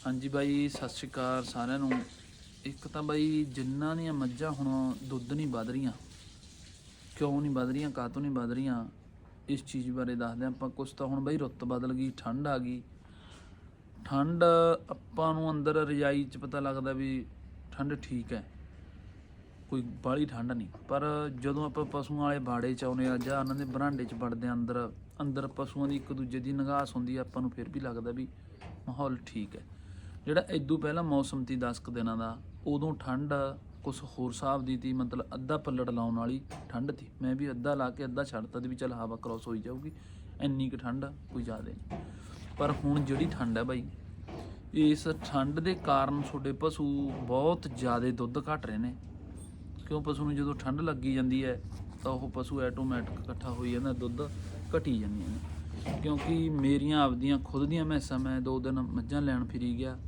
ਹਾਂਜੀ ਬਾਈ, ਸਤਿ ਸ਼੍ਰੀ ਅਕਾਲ ਸਾਰਿਆਂ ਨੂੰ। ਇੱਕ ਤਾਂ ਬਾਈ, ਜਿੰਨਾਂ ਦੀਆਂ ਮੱਝਾਂ ਹੁਣ ਦੁੱਧ ਨਹੀਂ ਵਧ ਰਹੀਆਂ, ਕਿਉਂ ਨਹੀਂ ਵਧ ਰਹੀਆਂ, ਕਾਹਤੋਂ ਨਹੀਂ ਵਧ ਰਹੀਆਂ, ਇਸ ਚੀਜ਼ ਬਾਰੇ ਦੱਸਦੇ ਹਾਂ ਆਪਾਂ। ਕੁਛ ਤਾਂ ਹੁਣ ਬਾਈ ਰੁੱਤ ਬਦਲ ਗਈ, ਠੰਡ ਆ ਗਈ। ਠੰਡ ਆਪਾਂ ਨੂੰ ਅੰਦਰ ਰਜਾਈ 'ਚ ਪਤਾ ਲੱਗਦਾ ਵੀ ਠੰਡ ਠੀਕ ਹੈ, ਕੋਈ ਬਾਹਲੀ ਠੰਡ ਨਹੀਂ। ਪਰ ਜਦੋਂ ਆਪਾਂ ਪਸ਼ੂਆਂ ਵਾਲੇ ਬਾੜੇ 'ਚ ਆਉਨੇ ਆ ਜਾਂ ਉਹਨਾਂ ਦੇ ਬਰਾਂਡੇ 'ਚ ਵੜਦੇ ਆ ਅੰਦਰ ਅੰਦਰ ਪਸ਼ੂਆਂ ਦੀ ਇੱਕ ਦੂਜੇ ਦੀ ਨਿਗਾਹ ਹੁੰਦੀ ਆ, ਆਪਾਂ ਨੂੰ ਫਿਰ ਵੀ ਲੱਗਦਾ ਵੀ ਮਾਹੌਲ ਠੀਕ ਹੈ। ਜਿਹੜਾ ਇਦੋਂ ਪਹਿਲਾਂ ਮੌਸਮ ਤੀ 10 ਕੁ ਦਿਨਾਂ ਦਾ, ਉਦੋਂ ਠੰਡ ਕੁਛ ਹੋਰ ਹਿਸਾਬ ਦੀ ਤੀ, ਮਤਲਬ ਅੱਧਾ ਪੱਲੜ ਲਾਉਣ ਵਾਲੀ ਠੰਡ ਤੀ। ਮੈਂ ਵੀ ਅੱਧਾ ਲਾ ਕੇ ਅੱਧਾ ਛੱਡਤਾ ਤੇ ਵੀ ਚੱਲ ਹਵਾ ਕ੍ਰੋਸ ਹੋਈ ਜਾਊਗੀ, ਇੰਨੀ ਕੁ ਠੰਡ ਕੋਈ ਜ਼ਿਆਦਾ ਨਹੀਂ। ਪਰ ਹੁਣ ਜਿਹੜੀ ਠੰਡ ਹੈ ਬਾਈ, ਇਸ ਠੰਡ ਦੇ ਕਾਰਨ ਤੁਹਾਡੇ ਪਸ਼ੂ ਬਹੁਤ ਜ਼ਿਆਦਾ ਦੁੱਧ ਘਟ ਰਹੇ ਨੇ। ਕਿਉਂ ਪਸ਼ੂ ਨੂੰ ਜਦੋਂ ਠੰਡ ਲੱਗੀ ਜਾਂਦੀ ਹੈ, ਤਾਂ ਉਹ ਪਸ਼ੂ ਆਟੋਮੈਟਿਕ ਇਕੱਠਾ ਹੋਈ ਜਾਂਦਾ, ਦੁੱਧ ਘਟੀ ਜਾਂਦੀਆਂ ਨੇ। ਕਿਉਂਕਿ ਮੇਰੀਆਂ ਆਪਦੀਆਂ ਖੁਦ ਦੀਆਂ ਮੈਸਾਂ, ਮੈਂ ਦੋ ਦਿਨ ਮੱਝਾਂ ਲੈਣ ਫਿਰੀ ਗਿਆ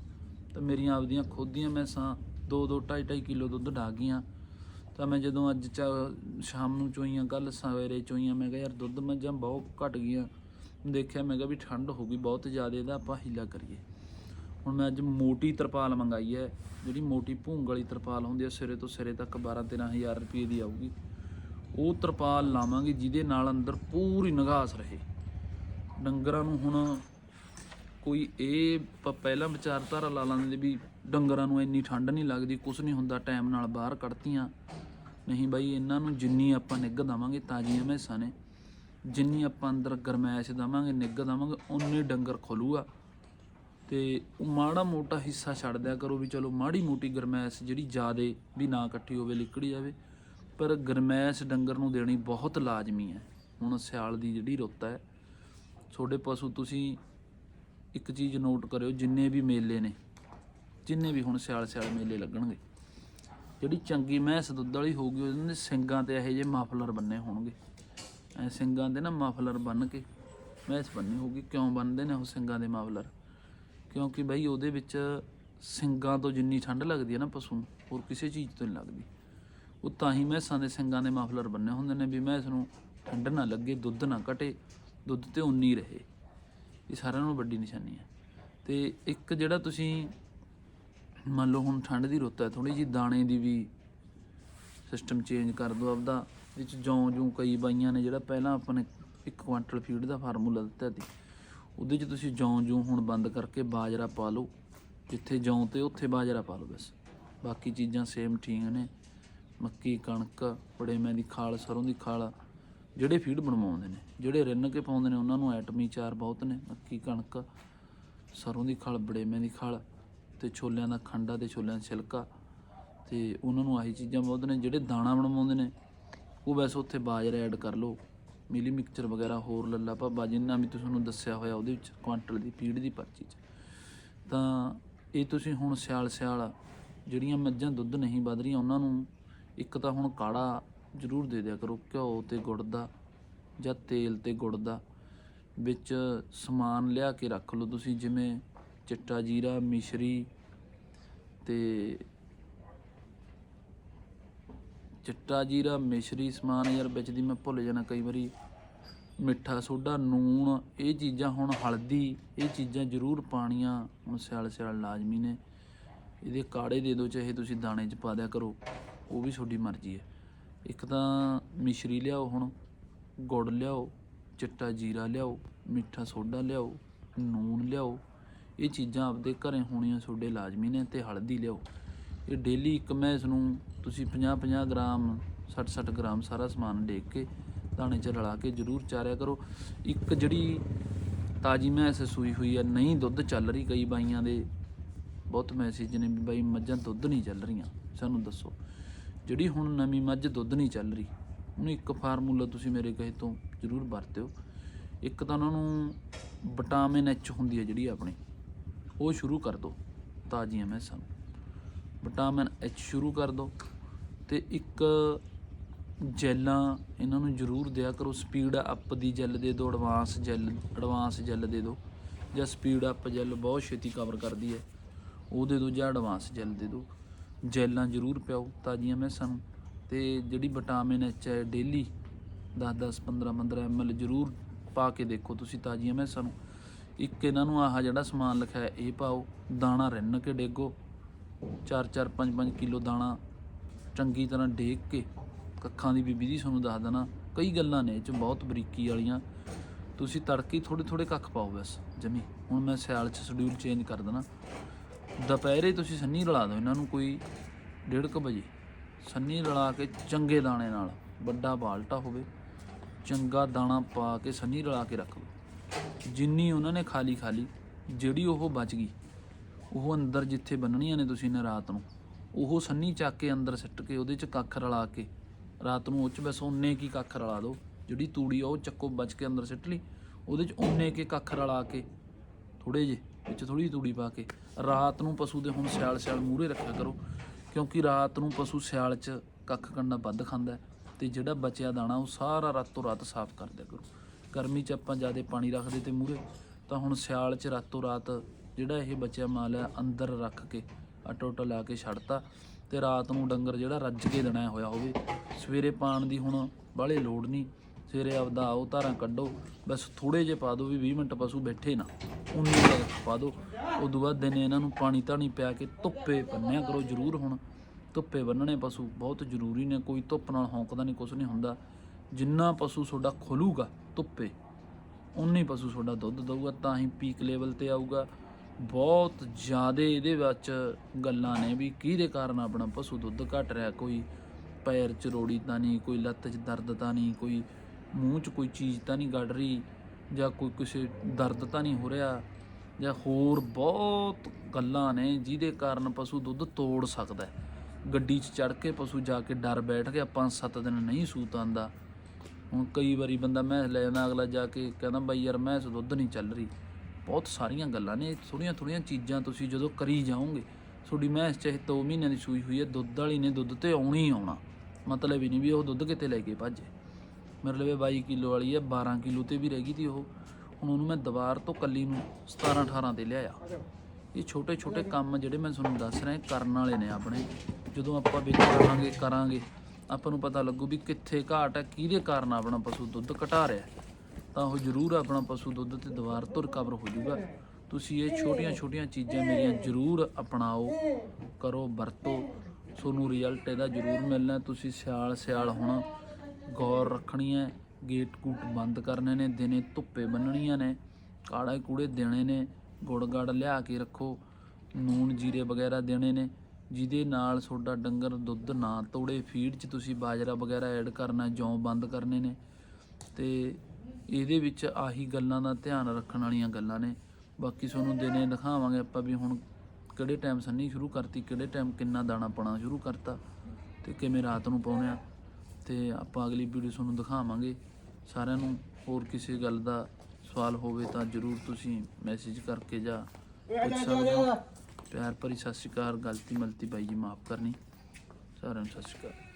ਤਾਂ ਮੇਰੀਆਂ ਆਪਦੀਆਂ ਖੁਦ ਦੀਆਂ ਮੈਸਾਂ 2 2 2.5 2.5 ਕਿਲੋ ਦੁੱਧ ਢਾ ਗਈਆਂ। ਤਾਂ ਮੈਂ ਜਦੋਂ ਅੱਜ ਚ ਸ਼ਾਮ ਨੂੰ ਚੋਈਆਂ ਕੱਲ ਸਵੇਰੇ ਚੋਈਆਂ, ਮੈਂ ਕਿਹਾ ਯਾਰ ਦੁੱਧ ਮੱਝਾਂ ਬਹੁਤ ਘਟ ਗਈਆਂ ਦੇਖਿਆ, ਮੈਂ ਕਿਹਾ ਵੀ ਠੰਡ ਹੋ ਗਈ ਬਹੁਤ ਜ਼ਿਆਦਾ, ਇਹਦਾ ਆਪਾਂ ਹੀਲਾ ਕਰੀਏ। ਹੁਣ ਮੈਂ ਅੱਜ ਮੋਟੀ ਤਰਪਾਲ ਮੰਗਾਈ ਹੈ, ਜਿਹੜੀ ਮੋਟੀ ਭੂੰਗ ਵਾਲੀ ਤਰਪਾਲ ਹੁੰਦੀ ਹੈ, ਸਿਰੇ ਤੋਂ ਸਿਰੇ ਤੱਕ 12 13000 ਰੁਪਏ ਦੀ ਆਊਗੀ। ਉਹ ਤਰਪਾਲ ਲਾਵਾਂਗੇ, ਜਿਹਦੇ ਨਾਲ ਅੰਦਰ ਪੂਰੀ ਨਿਗਾਸ ਰਹੇ। ਡੰਗਰਾਂ ਨੂੰ ਹੁਣ ਕੋਈ ਇਹ ਪ- ਪਹਿਲਾਂ ਵਿਚਾਰਧਾਰਾ ਲਾ ਲਾਂਦੇ ਵੀ ਡੰਗਰਾਂ ਨੂੰ ਇੰਨੀ ਠੰਡ ਨਹੀਂ ਲੱਗਦੀ ਕੁਝ ਨਹੀਂ ਹੁੰਦਾ ਟਾਈਮ ਨਾਲ ਬਾਹਰ ਕੱਢਤੀਆਂ। ਨਹੀਂ ਬਾਈ, ਇਹਨਾਂ ਨੂੰ ਜਿੰਨੀ ਆਪਾਂ ਨਿੱਘ ਦਵਾਂਗੇ, ਤਾਜ਼ੀਆਂ ਮੈਸਾਂ ਨੇ। ਜਿੰਨੀ ਆਪਾਂ ਅੰਦਰ ਗਰਮੈਸ਼ ਦਵਾਂਗੇ, ਨਿੱਘ ਦਵਾਂਗੇ ਉਨੇ ਡੰਗਰ ਖੋਲੂਗਾ। ਤੇ ਉਹ ਮਾੜਾ ਮੋਟਾ ਹਿੱਸਾ ਛੱਡ ਦਿਆ ਕਰੋ ਵੀ ਚਲੋ ਮਾੜੀ ਮੋਟੀ ਗਰਮੈਸ਼ ਜਿਹੜੀ ਜ਼ਿਆਦੇ ਵੀ ਨਾ ਇਕੱਠੀ ਹੋਵੇ, ਲਿਕੜੀ ਜਾਵੇ। ਪਰ ਗਰਮੈਸ਼ ਡੰਗਰ ਨੂੰ ਦੇਣੀ ਬਹੁਤ ਲਾਜ਼ਮੀ ਹੈ। ਹੁਣ ਸਿਆਲ ਦੀ ਜਿਹੜੀ ਰੁੱਤ ਹੈ, ਤੁਹਾਡੇ ਪਸ਼ੂ ਤੁਸੀਂ ਇੱਕ ਚੀਜ਼ ਨੋਟ ਕਰਿਓ, ਜਿੰਨੇ ਵੀ ਮੇਲੇ ਨੇ, ਜਿੰਨੇ ਵੀ ਹੁਣ ਸਿਆਲ ਸਿਆਲ ਮੇਲੇ ਲੱਗਣਗੇ, ਜਿਹੜੀ ਚੰਗੀ ਮਹਿਸ ਦੁੱਧ ਵਾਲੀ ਹੋਊਗੀ ਉਹਨਾਂ ਦੇ ਸਿੰਗਾਂ ਤੇ ਇਹੋ ਜਿਹੇ ਮਫਲਰ ਬੰਨੇ ਹੋਣਗੇ। ਐ ਸਿੰਗਾਂ ਦੇ ਨਾ ਮਫਲਰ ਬੰਨ ਕੇ ਮਹਿਸ ਬੰਨੀ ਹੋਊਗੀ। ਕਿਉਂ ਬੰਨਦੇ ਨੇ ਉਹ ਸਿੰਗਾਂ ਦੇ ਮਫਲਰ ਕਿਉਂਕਿ ਬਈ ਉਹਦੇ ਵਿੱਚ ਸਿੰਗਾਂ ਤੋਂ ਜਿੰਨੀ ਠੰਡ ਲੱਗਦੀ ਹੈ ਨਾ ਪਸ਼ੂ ਨੂੰ, ਹੋਰ ਕਿਸੇ ਚੀਜ਼ ਤੋਂ ਨਹੀਂ ਲੱਗਦੀ। ਉਹ ਤਾਂ ਹੀ ਮਹਿਸਾਂ ਦੇ ਸਿੰਗਾਂ ਦੇ ਮਫਲਰ ਬੰਨੇ ਹੁੰਦੇ ਨੇ ਵੀ ਮਹਿਸ ਨੂੰ ਠੰਡ ਨਾ ਲੱਗੇ, ਦੁੱਧ ਨਾ ਘਟੇ, ਦੁੱਧ ਤੇ ਉਨੀ ਰਹੇ। ਇਹ ਸਾਰਿਆਂ ਨਾਲੋਂ ਵੱਡੀ ਨਿਸ਼ਾਨੀ ਹੈ। ਤੇ ਇੱਕ ਜਿਹੜਾ ਤੁਸੀਂ ਮੰਨ ਲਓ ਹੁਣ ਠੰਡ ਦੀ ਰੁੱਤ ਹੈ ਥੋੜੀ ਜੀ ਦਾਣੇ ਦੀ ਵੀ ਸਿਸਟਮ ਚੇਂਜ ਕਰ ਦਿਓ ਆਪਦਾ, ਵਿੱਚ ਜੌਂ ਜੂੰ ਕਈ ਬਾਈਆਂ ਨੇ ਜਿਹੜਾ ਪਹਿਲਾਂ ਆਪਾਂ ਨੇ 1 ਕੁਆਂਟਲ ਫੀਡ ਦਾ ਫਾਰਮੂਲਾ ਦਿੱਤਾ ਸੀ, ਉਹਦੇ 'ਚ ਤੁਸੀਂ ਜੌਂ ਜੂੰ ਹੁਣ ਬੰਦ ਕਰਕੇ ਬਾਜਰਾ ਪਾ ਲਓ, ਜਿੱਥੇ ਜੌਂ ਤੇ ਉੱਥੇ ਬਾਜਰਾ ਪਾ ਲਓ ਬਸ। ਬਾਕੀ ਚੀਜ਼ਾਂ ਸੇਮ ਠੀਕ ਨੇ। ਮੱਕੀ, ਕਣਕ ਪੜੇਮਿਆਂ ਦੀ ਖਾਲ, ਸਰੋਂ ਦੀ ਖਾਲ ਜਿਹੜੇ ਫੀਡ ਬਣਵਾਉਂਦੇ ਨੇ, ਜਿਹੜੇ ਰਿੰਨ ਕੇ ਪਾਉਂਦੇ ਨੇ, ਉਹਨਾਂ ਨੂੰ ਐਟਮੀ ਚਾਰ ਬਹੁਤ ਨੇ, ਮੱਕੀ ਕਣਕ, ਸਰੋਂ ਦੀ ਖਲ ਬੜੇਮਿਆਂ ਦੀ ਖਲ ਤੇ ਛੋਲਿਆਂ ਦਾ ਖੰਡਾ ਤੇ ਛੋਲਿਆਂ ਦਾ ਛਿਲਕਾ ਤੇ ਉਹਨਾਂ ਨੂੰ ਆਹੀ ਚੀਜ਼ਾਂ ਬਹੁਤ ਨੇ, ਜਿਹੜੇ ਦਾਣਾ ਬਣਵਾਉਂਦੇ ਨੇ, ਉਹ ਵੈਸੇ ਉੱਥੇ ਬਾਜਰਾ ਐਡ ਕਰ ਲਓ, ਮਿਲੀ ਮਿਕਸਚਰ ਵਗੈਰਾ ਹੋਰ ਲੱਲਾ ਭਾਬਾ, ਜਿੰਨਾ ਵੀ ਤੁਹਾਨੂੰ ਦੱਸਿਆ ਹੋਇਆ ਉਹਦੇ ਵਿੱਚ ਕੁਆਂਟਲ ਦੀ, ਫੀਡ ਦੀ ਪਰਚੀ 'ਚ। ਤਾਂ ਇਹ ਤੁਸੀਂ ਹੁਣ ਸਿਆਲ ਸਿਆਲ ਜਿਹੜੀਆਂ ਮੱਝਾਂ ਦੁੱਧ ਨਹੀਂ ਵੱਧ ਰਹੀਆਂ, ਉਹਨਾਂ ਨੂੰ ਇੱਕ ਤਾਂ ਹੁਣ ਕਾੜਾ ਜ਼ਰੂਰ ਦੇ ਦਿਆ ਕਰੋ। ਘਿਓ ਤੇ ਗੁੜ ਦਾ ਜਾਂ ਤੇਲ ਤੇ ਗੁੜ ਦਾ ਵਿੱਚ ਸਮਾਨ ਲਿਆ ਕੇ ਰੱਖ ਲਓ। ਤੁਸੀਂ ਜਿਵੇਂ ਚਿੱਟਾ ਜੀਰਾ, ਮਿਸ਼ਰੀ ਤੇ ਚਿੱਟਾ ਜੀਰਾ, ਮਿਸ਼ਰੀ ਸਮਾਨ ਯਾਰ ਵਿੱਚ ਦੀ ਮੈਂ ਭੁੱਲ ਜਾਣਾ ਕਈ ਵਾਰੀ। ਮਿੱਠਾ, ਸੋਡਾ, ਨੂਣ, ਇਹ ਚੀਜ਼ਾਂ ਹੁਣ ਹਲਦੀ, ਇਹ ਚੀਜ਼ਾਂ ਜ਼ਰੂਰ ਪਾਣੀਆਂ ਹੁਣ ਸਿਆਲ ਸਿਆਲ ਲਾਜ਼ਮੀ ਨੇ। ਇਹਦੇ ਕਾੜੇ ਦੇ ਦਿਓ, ਚਾਹੇ ਤੁਸੀਂ ਦਾਣੇ 'ਚ ਪਾ ਦਿਆ ਕਰੋ। ਉਹ ਵੀ ਤੁਹਾਡੀ ਮਰਜ਼ੀ ਹੈ। ਇੱਕ ਤਾਂ ਮਿਸ਼ਰੀ ਲਿਆਓ ਹੁਣ, ਗੁੜ ਲਿਆਓ, ਚਿੱਟਾ ਜੀਰਾ ਲਿਆਓ, ਮਿੱਠਾ ਸੋਡਾ ਲਿਆਓ ਨੂਣ ਲਿਆਓ। ਇਹ ਚੀਜ਼ਾਂ ਆਪਦੇ ਘਰੇ ਹੋਣੀਆਂ ਤੁਹਾਡੇ ਲਾਜ਼ਮੀ ਨੇ ਤੇ ਹਲਦੀ ਲਿਆਓ। ਇਹ ਡੇਲੀ ਇੱਕ ਮੈਸ ਨੂੰ ਤੁਸੀਂ 50 50 ਗ੍ਰਾਮ 60 60 ਗ੍ਰਾਮ ਸਾਰਾ ਸਮਾਨ ਦੇਖ ਕੇ ਦਾਣੇ 'ਚ ਰਲਾ ਕੇ ਜ਼ਰੂਰ ਚਾਰਿਆ ਕਰੋ। ਇੱਕ ਜਿਹੜੀ ਤਾਜੀ ਮੈਸ ਸੂਈ ਹੋਈ ਹੈ ਨਹੀਂ ਦੁੱਧ ਚੱਲ ਰਹੀ ਕਈ ਬਾਈਆਂ ਦੇ, ਬਹੁਤ ਮੈਸੇਜ ਨੇ ਵੀ ਬਾਈ ਮੱਝਾਂ ਦੁੱਧ ਨਹੀਂ ਚੱਲ ਰਹੀਆਂ, ਸਾਨੂੰ ਦੱਸੋ। ਜਿਹੜੀ ਹੁਣ ਨਵੀਂ ਮੱਝ ਦੁੱਧ ਨਹੀਂ ਚੱਲ ਰਹੀ, ਉਹਨੂੰ ਇੱਕ ਫਾਰਮੂਲਾ ਤੁਸੀਂ ਮੇਰੇ ਕਹੇ ਤੋਂ ਜ਼ਰੂਰ ਵਰਤਿਓ। ਇੱਕ ਤਾਂ ਉਹਨਾਂ ਨੂੰ ਵਿਟਾਮਿਨ ਐਚ ਹੁੰਦੀ ਹੈ ਜਿਹੜੀ ਆਪਣੀ, ਉਹ ਸ਼ੁਰੂ ਕਰ ਦਿਓ, ਤਾਜ਼ੀਆਂ ਮੈਸਾਂ ਨੂੰ। ਵਿਟਾਮਿਨ ਐਚ ਸ਼ੁਰੂ ਕਰ ਦਿਓ ਤੇ ਇੱਕ ਜੈਲਾਂ ਇਹਨਾਂ ਨੂੰ ਜ਼ਰੂਰ ਦਿਆ ਕਰੋ। ਸਪੀਡ ਅਪ ਦੀ ਜੈਲ ਦੇ ਦਿਓ, ਐਡਵਾਂਸ ਜੈਲ ਐਡਵਾਂਸ ਜੈਲ ਦੇ ਦਿਓ। ਜਾਂ ਸਪੀਡ ਅਪ ਜੈਲ ਬਹੁਤ ਛੇਤੀ ਕਵਰ ਕਰਦੀ ਹੈ, ਉਹ ਦੇ ਦਿਓ ਜਾਂ ਐਡਵਾਂਸ ਜੈਲ ਦੇ ਦਿਓ। ਜੈਲਾਂ ਜ਼ਰੂਰ ਪਿਆਓ ਤਾਜ਼ੀਆਂ ਮੈਸਾਂ ਨੂੰ। ਤੇ ਜਿਹੜੀ ਵਿਟਾਮਿਨ ਐਚ ਹੈ ਡੇਲੀ 10 10 15 15 ml ਜ਼ਰੂਰ ਪਾ ਕੇ ਦੇਖੋ ਤੁਸੀਂ ਤਾਜ਼ੀਆਂ ਮੈਸਾਂ ਨੂੰ। ਇੱਕ ਇਹਨਾਂ ਨੂੰ ਆਹ ਜਿਹੜਾ ਸਮਾਨ ਲਿਖਿਆ ਇਹ ਪਾਓ, ਦਾਣਾ ਰਿੰਨ ਕੇ ਡੇਗੋ। 4-4 5-5 ਕਿਲੋ ਦਾਣਾ ਚੰਗੀ ਤਰ੍ਹਾਂ ਡੇਗ ਕੇ ਕੱਖਾਂ ਦੀ ਬੀਬੀ ਦੀ ਤੁਹਾਨੂੰ ਦੱਸ ਦੇਣਾ, ਕਈ ਗੱਲਾਂ ਨੇ ਇਹ ਚ ਬਹੁਤ ਬਰੀਕੀ ਵਾਲੀਆਂ। ਤੁਸੀਂ ਤੜਕੇ ਥੋੜੇ ਥੋੜੇ ਕੱਖ ਪਾਓ ਬਸ, ਜਮੀ। ਹੁਣ ਮੈਂ ਸਿਆਲ ਚ ਸ਼ਡਿਊਲ ਚੇਂਜ ਕਰ ਦੇਣਾ। ਦੁਪਹਿਰੇ ਤੁਸੀਂ ਸੰਨੀ ਰਲਾ ਦਿਓ, ਇਹਨਾਂ ਨੂੰ ਕੋਈ 1:30 ਵਜੇ। ਸੰਨੀ ਰਲਾ ਕੇ ਚੰਗੇ ਦਾਣੇ ਨਾਲ, ਵੱਡਾ ਬਾਲਟਾ ਹੋਵੇ, ਚੰਗਾ ਦਾਣਾ ਪਾ ਕੇ ਸੰਨੀ ਰਲਾ ਕੇ ਰੱਖ ਲਓ। ਜਿੰਨੀ ਉਹਨਾਂ ਨੇ ਖਾਲੀ ਖਾਲੀ, ਜਿਹੜੀ ਉਹ ਬਚ ਗਈ, ਉਹ ਅੰਦਰ ਜਿੱਥੇ ਬੰਨਣੀਆਂ ਨੇ ਤੁਸੀਂ ਨੇ ਰਾਤ ਨੂੰ, ਉਹ ਸੰਨੀ ਚੱਕ ਕੇ ਅੰਦਰ ਸਿੱਟ ਕੇ ਉਹਦੇ ਚ ਕੱਖ ਰਲਾ ਕੇ, ਰਾਤ ਨੂੰ ਉਹ ਚ ਬਸ ਉਹਨੇ ਕੀ ਕੱਖ ਰਲਾ ਦਿਓ ਜਿਹੜੀ ਤੂੜੀ ਆ ਉਹ ਚੱਕੋ ਬਚ ਕੇ ਅੰਦਰ ਸਿੱਟ ਲਈ, ਉਹਦੇ ਚ ਉਹਨੇ ਕੇ ਕੱਖ ਰਲਾ ਕੇ ਥੋੜੇ ਜਿਹੇ। ਵਿੱਚ ਥੋੜੀ ਤੂੜੀ ਪਾ ਕੇ। ਰਾਤ ਨੂੰ ਪਸ਼ੂ ਦੇ ਹੁਣ ਸਿਆਲ ਸਿਆਲ ਮੂਹਰੇ ਰੱਖਿਆ ਕਰੋ, ਕਿਉਂਕਿ ਰਾਤ ਨੂੰ ਪਸ਼ੂ ਸਿਆਲ 'ਚ ਕੱਖ ਕੰਡਾ ਵੱਧ ਖਾਂਦਾ ਹੈ ਤੇ ਜਿਹੜਾ ਬਚਿਆ ਦਾਣਾ ਉਹ ਸਾਰਾ ਰਾਤੋਂ ਰਾਤ ਸਾਫ਼ ਕਰ ਦਿਆ ਕਰੋ। ਗਰਮੀ 'ਚ ਆਪਾਂ ਜ਼ਿਆਦਾ ਪਾਣੀ ਰੱਖਦੇ ਤੇ ਮੂਹਰੇ, ਤਾਂ ਹੁਣ ਸਿਆਲ 'ਚ ਰਾਤੋਂ ਰਾਤ ਜਿਹੜਾ ਇਹ ਬਚਿਆ ਮਾਲ ਹੈ ਅੰਦਰ ਰੱਖ ਕੇ, ਆਟਾ ਉਟਾ ਲਾ ਕੇ ਛੱਡਤਾ ਤੇ ਰਾਤ ਨੂੰ ਡੰਗਰ ਜਿਹੜਾ ਰੱਜ ਕੇ ਦੇਣਾ ਹੋਇਆ ਹੋਵੇ, ਸਵੇਰੇ ਪਾਣ ਦੀ ਹੁਣ ਬਾਹਲੇ ਲੋੜ ਨਹੀਂ। ਸਵੇਰੇ ਆਪਦਾ ਆਓ, ਧਾਰਾਂ ਕੱਢੋ। ਬਸ ਥੋੜੇ ਜੇ ਪਾ ਦਿਓ ਵੀ 20 ਮਿੰਟ ਪਸ਼ੂ ਬੈਠੇ ਨਾ। ਉਨੀ ਕੁ ਪਾ ਦਿਓ। ਉਦੋਂ ਬਾਅਦ ਦਿਨੇ ਇਹਨਾਂ ਨੂੰ ਪਾਣੀ ਧਾਣੀ ਪਿਆ ਕੇ ਧੁੱਪੇ ਬੰਨਿਆ ਕਰੋ ਜ਼ਰੂਰ ਹੁਣ। ਧੁੱਪੇ ਬੰਨਣੇ ਪਸ਼ੂ ਬਹੁਤ ਜ਼ਰੂਰੀ ਨੇ, ਕੋਈ ਧੁੱਪ ਨਾਲ ਹੌਂਕਦਾ ਨਹੀਂ ਕੁਝ ਨਹੀਂ ਹੁੰਦਾ। ਜਿੰਨਾ ਪਸ਼ੂ ਤੁਹਾਡਾ ਖੋਲੂਗਾ ਧੁੱਪੇ ਉਨੀ ਪਸ਼ੂ ਤੁਹਾਡਾ ਦੁੱਧ ਦਊਗਾ, ਤਾਂ ਹੀ ਪੀਕ ਲੈਵਲ ਤੇ ਆਊਗਾ। ਬਹੁਤ ਜ਼ਿਆਦਾ ਇਹਦੇ ਵਿੱਚ ਗੱਲਾਂ ਨੇ ਵੀ ਕਿਹਦੇ ਕਾਰਨ ਆਪਣਾ ਪਸ਼ੂ ਦੁੱਧ ਘਟ ਰਿਹਾ। ਕੋਈ ਪੈਰ 'ਚ ਰੋੜੀ ਤਾਂ ਨਹੀਂ ਕੋਈ ਲੱਤ 'ਚ ਦਰਦ ਤਾਂ ਨਹੀਂ ਕੋਈ ਮੂੰਹ 'ਚ ਕੋਈ ਚੀਜ਼ ਤਾਂ ਨਹੀਂ ਗੜ ਰਹੀ, ਜਾਂ ਕੋਈ ਕਿਸੇ ਦਰਦ ਤਾਂ ਨਹੀਂ ਹੋ ਰਿਹਾ, ਜਾਂ ਹੋਰ ਬਹੁਤ ਗੱਲਾਂ ਨੇ ਜਿਹਦੇ ਕਾਰਨ ਪਸ਼ੂ ਦੁੱਧ ਤੋੜ ਸਕਦਾ ਹੈ। ਗੱਡੀ 'ਚ ਚੜ ਕੇ ਪਸ਼ੂ ਜਾ ਕੇ ਡਰ ਬੈਠ ਗਿਆ ਪੰਜ ਸੱਤ ਦਿਨ ਨਹੀਂ ਸੂਤ ਆਂਦਾ ਹੁਣ ਕਈ ਵਾਰੀ ਬੰਦਾ ਮੈਂਸ ਲੈ ਜਾਂਦਾ, ਅਗਲਾ ਜਾ ਕੇ ਕਹਿੰਦਾ ਬਾਈ ਯਾਰ ਮੈਂਸ ਦੁੱਧ ਨਹੀਂ ਚੱਲ ਰਹੀ। ਬਹੁਤ ਸਾਰੀਆਂ ਗੱਲਾਂ ਨੇ ਥੋੜੀਆਂ ਥੋੜੀਆਂ ਚੀਜ਼ਾਂ ਤੁਸੀਂ ਜਦੋਂ ਕਰੀ ਜਾਓਗੇ, ਤੁਹਾਡੀ ਮੈਂਸ ਚਾਹੇ 2 ਮਹੀਨਿਆਂ ਦੀ ਸੂਈ ਹੋਈ ਹੈ, ਦੁੱਧ ਵਾਲੀ ਨੇ ਦੁੱਧ ਤੇ ਆਉਣੀ ਹੀ ਆਉਣਾ। ਮਤਲਬ ਹੀ ਨਹੀਂ ਵੀ ਉਹ ਦੁੱਧ ਕਿਤੇ ਲੈ ਕੇ ਭੱਜੇ ਮੇਰੇ ਲਵੇ 22 ਕਿਲੋ ਵਾਲੀ ਹੈ 12 ਕਿਲੋ ਤੇ ਵੀ ਰਹਿ ਗਈ ਤੀ ਉਹ। ਹੁਣ ਉਹਨੂੰ ਮੈਂ ਦੁਬਾਰ ਤੋਂ ਕੱਲੀ ਨੂੰ 17 18 ਤੇ ਲਿਆਇਆ। ਇਹ ਛੋਟੇ ਛੋਟੇ ਕੰਮ ਜਿਹੜੇ ਮੈਂ ਤੁਹਾਨੂੰ ਦੱਸ ਰਿਹਾ ਕਰਨ ਵਾਲੇ ਨੇ ਆਪਣੇ। ਜਦੋਂ ਆਪਾਂ ਵਿੱਚ ਰਹਾਂਗੇ ਕਰਾਂਗੇ, ਆਪਾਂ ਨੂੰ ਪਤਾ ਲੱਗੂ ਵੀ ਕਿੱਥੇ ਘਾਟ ਹੈ ਕਿਹਦੇ ਕਾਰਨ ਆਪਣਾ ਪਸ਼ੂ ਦੁੱਧ ਘਟਾ ਰਿਹਾ। ਤਾਂ ਉਹ ਜ਼ਰੂਰ ਆਪਣਾ ਪਸ਼ੂ ਦੁੱਧ ਤੇ ਦੁਬਾਰ ਤੋਂ ਰਿਕਵਰ ਹੋ ਜਾਊਗਾ। ਤੁਸੀਂ ਇਹ ਛੋਟੀਆਂ ਛੋਟੀਆਂ ਚੀਜ਼ਾਂ ਮੇਰੀਆਂ ਜ਼ਰੂਰ ਅਪਣਾਓ, ਕਰੋ, ਵਰਤੋ। ਤੁਹਾਨੂੰ ਰਿਜ਼ਲਟ ਇਹਦਾ ਜ਼ਰੂਰ ਮਿਲਣਾ। ਤੁਸੀਂ ਸਿਆਲ ਸਿਆਲ ਹੋਣਾ। ਗੌਰ ਰੱਖਣੀ ਹੈ। ਗੇਟ ਕੂਟ ਬੰਦ ਕਰਨੇ ਨੇ, ਦਿਨੇ ਧੁੱਪੇ ਬੰਨਣੀਆਂ ਨੇ। ਕਾੜਾ ਕੂੜੇ ਦੇਣੇ ਨੇ, ਗੁੜ ਗੜ ਲਿਆ ਕੇ ਰੱਖੋ। ਨੂਨ ਜੀਰੇ ਵਗੈਰਾ ਦੇਣੇ ਨੇ। ਜਿਹਦੇ ਨਾਲ ਤੁਹਾਡਾ ਡੰਗਰ ਦੁੱਧ ਨਾ ਤੋੜੇ, ਫੀਡ 'ਚ ਤੁਸੀਂ ਬਾਜਰਾ ਵਗੈਰਾ ਐਡ ਕਰਨਾ, ਜੌਂ ਬੰਦ ਕਰਨੇ ਨੇ। ਤੇ ਇਹਦੇ ਵਿੱਚ ਆਹੀ ਗੱਲਾਂ ਦਾ ਧਿਆਨ ਰੱਖਣ ਵਾਲੀਆਂ ਗੱਲਾਂ ਨੇ। ਬਾਕੀ ਤੁਹਾਨੂੰ ਦਿਨੇ ਦਿਖਾਵਾਂਗੇ ਆਪਾਂ ਵੀ ਹੁਣ ਕਿਹੜੇ ਟਾਈਮ ਸੰਨੀ ਸ਼ੁਰੂ ਕਰਤੀ, ਕਿਹੜੇ ਟਾਈਮ ਕਿੰਨਾ ਦਾਣਾ ਪਾਣਾ ਸ਼ੁਰੂ ਕਰਤਾ ਤੇ ਕਿਵੇਂ ਰਾਤ ਨੂੰ ਪਾਉਣੇ ਆ। ਤੇ ਆਪਾਂ ਅਗਲੀ ਵੀਡੀਓ ਤੁਹਾਨੂੰ ਦਿਖਾਵਾਂਗੇ। ਸਾਰਿਆਂ ਨੂੰ ਹੋਰ ਕਿਸੇ ਗੱਲ ਦਾ ਸਵਾਲ ਹੋਵੇ ਤਾਂ ਜਰੂਰ ਤੁਸੀਂ ਮੈਸੇਜ ਕਰਕੇ ਜਾਂ ਪੁੱਛ ਸਕਦੇ ਹੋ। ਪਿਆਰ ਭਰੀ ਸਤਿ ਸ਼੍ਰੀ ਅਕਾਲ, ਗਲਤੀ ਮਲਤੀ ਬਾਈ ਜੀ ਮਾਫ ਕਰਨੀ। ਸਾਰਿਆਂ ਨੂੰ ਸਤਿ ਸ਼੍ਰੀ ਅਕਾਲ।